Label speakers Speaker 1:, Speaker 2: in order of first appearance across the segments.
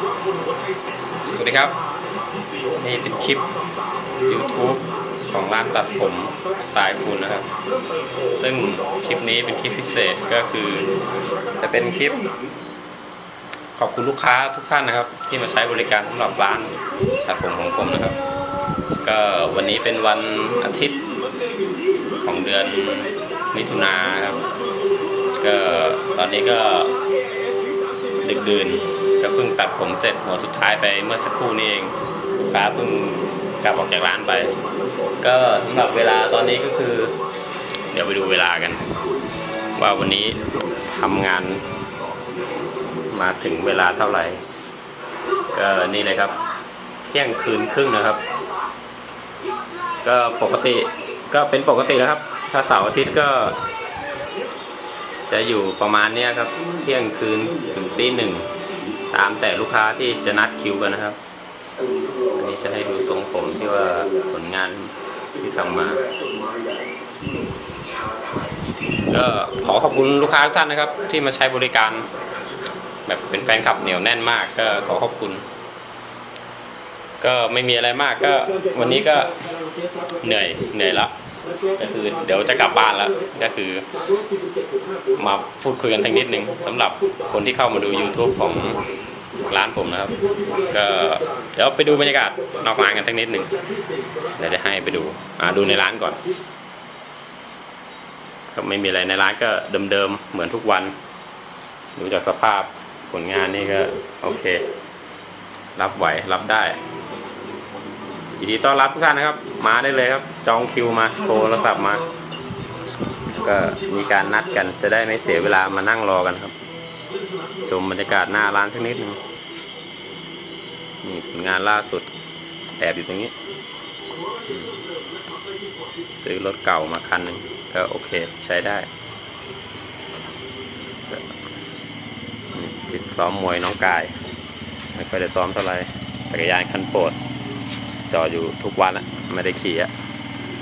Speaker 1: สวัสดีครับ นี่เป็นคลิป YouTube ของร้านตัดผมสไตล์คุณนะครับ ซึ่งคลิปนี้เป็นคลิปพิเศษก็คือ จะเป็นคลิป ขอบคุณลูกค้าทุกท่านนะครับ ที่มาใช้บริการสำหรับร้านตัดผมของผมนะครับ ก็วันนี้เป็นวันอาทิตย์ของเดือนมิถุนาครับ ก็ตอนนี้ก็ดึกดื่น ก็เพิ่งตัดผมเสร็จหัวสุดท้ายไปเมื่อสักครู่นี้เองลูกค้าเพิ่งกลับออกจากร้านไป ก็สำหรับเวลาตอนนี้ก็คือ เดี๋ยวไปดูเวลากัน ว่าวันนี้ทำงานมาถึงเวลาเท่าไหร่ก็นี่เลยครับเที่ยงคืนครึ่งนะครับ ก็ปกติก็เป็นปกติแล้วครับ ถ้าเสาร์อาทิตย์ก็ จะอยู่ประมาณเนี้ยครับ เที่ยงคืนถึงตีหนึ่ง ตามแต่ลูกค้าที่จะนัดคิวกันนะครับ อันนี้จะให้ดูทรงผมที่ว่าผลงานที่ทำมา ก็ขอขอบคุณลูกค้าทุกท่านนะครับ ที่มาใช้บริการ แบบเป็นแฟนคลับเหนียวแน่นมาก ก็ขอขอบคุณ ก็ไม่มีอะไรมากก็วันนี้ก็เหนื่อยเหนื่อยแล้ว ก็คือเดี๋ยวจะกลับบ้านแล้วก็คือมาพูดคุยกันทั้งนิดหนึ่งสำหรับคนที่เข้ามาดู YouTube ของร้านผมนะครับ ก็เดี๋ยวไปดูบรรยากาศนอกร้านกันทั้งนิดหนึ่งเดี๋ยวจะให้ไปดูอ่าดูในร้านก่อนก็ไม่มีอะไรในร้านก็เดิมๆเหมือนทุกวันดูจากสภาพผลงานนี่ก็โอเค รับไหวรับได้ ยินดีต้อนรับทุกท่านนะครับ มาได้เลยครับ จองคิวมาโทรศัพท์มา ก็มีการนัดกันจะได้ไม่เสียเวลามานั่งรอกันครับ ชมบรรยากาศหน้าร้านสักนิดหนึงนี่ผลงานล่าสุดแอบอยู่ตรงนี้ ซื้อรถเก่ามาคันหนึ่งก็โอเคใช้ได้ติดซ้อมมวยน้องกายไม่ค่อยได้ซ้อมเท่าไหร่จักรยานคันโปรด จอดอยู่ทุกวันอะไม่ได้ขี่อะ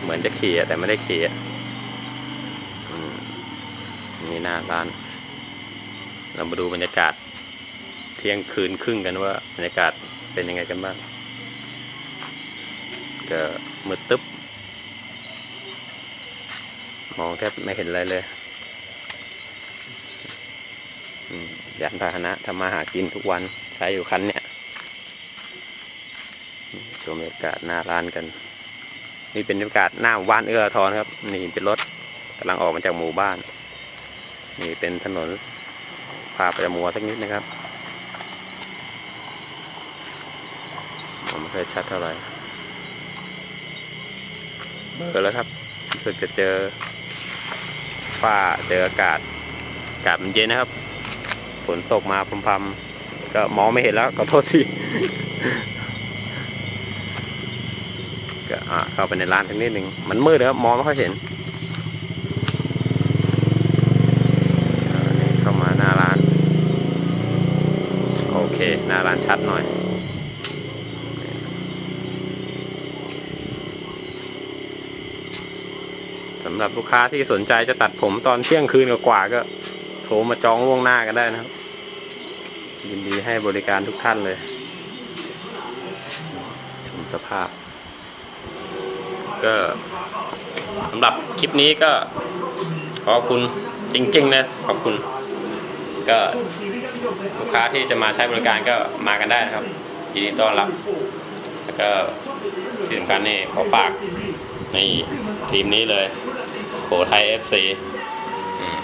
Speaker 1: เหมือนจะขี่อะแต่ไม่ได้ขี่อะมนี่หน้าร้าน เรามาดูบรรยากาศ เที่ยงคืนครึ่งกันว่าบรรยากาศเป็นยังไงกันบ้างก็มืดตึ๊บมองแทบไม่เห็นอะไรเลยยานพาหนะทำมาหากินทุกวันใช้อยู่คันเนี้ย มบรรยากาศหน้าร้านกัน นี่เป็นบรรยากาศหน้าบ้านเอื้อทอาทรครับ นี่เป็นรถกำลังออกมาจากหมู่บ้าน นี่เป็นถนนพาไปมัวสักนิดนะครับผมไม่เคยชัดเท่าไหร่เบอร์แล้วครับสึกจะเจอฝ้าเจออากาศอากาศมันเย็นนะครับฝนตกมาพรำๆก็มองไม่เห็นแล้วขอโทษที เข้าไปในร้านทักนิดหนึ่งมันมืดนะครับมองไม่ค่อยเห็นนี่เข้ามาหน้าร้าน โอเค หน้าร้านชัดหน่อยสำหรับลูกค้าที่สนใจจะตัดผมตอนเที่ยงคืนกว่าก็โทรมาจองล่วงหน้ากันได้นะครับ ยินดีให้บริการทุกท่านเลยชมสภาพ ก็สำหรับคลิปนี้ก็ขอบคุณจริงๆนะขอบคุณ ก็ลูกค้าที่จะมาใช้บริการก็มากันได้นะครับยินดีต้อนรับ แล้วก็ที่สำคัญนี่ขอฝากนี่ทีมนี้เลยโขไทย FC อืม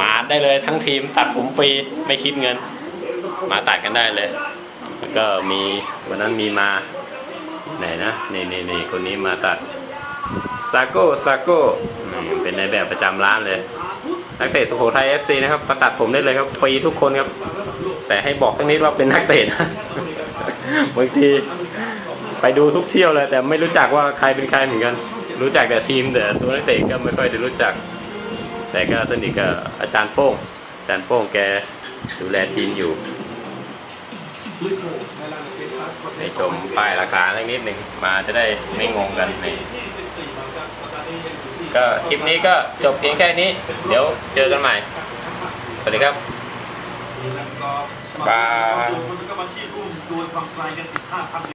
Speaker 1: มาได้เลยทั้งทีมตัดผมฟรีไม่คิดเงิน มาตัดกันได้เลย แล้วก็มีวันนั้นมีมา ไหนนะนี่นี่นี่คนนี้มาตัดซาโก้ซาโก้เป็นในแบบประจำร้านเลยนักเตะสุโขทัย FC นะครับมาตัดผมได้เลยครับฟรีทุกคนครับ แต่ให้บอกทั้งนี้ว่าเป็นนักเตะนะบางทีไปดูทุกเที่ยวเลย แต่ไม่รู้จักว่าใครเป็นใครเหมือนกัน รู้จักแต่ทีมแต่ตัวนักเตะก็ไม่ค่อยได้รู้จัก แต่ก็สนิทกับอาจารย์โป้งอาจารย์โป้งแกดูแลทีมอยู่ ให้ชมป้ายราคาสักนิดหนึ่งมาจะได้ไม่งงกันนี่ก็คลิปนี้ก็จบเพียงแค่นี้ เดี๋ยวเจอกันใหม่ สวัสดีครับบาย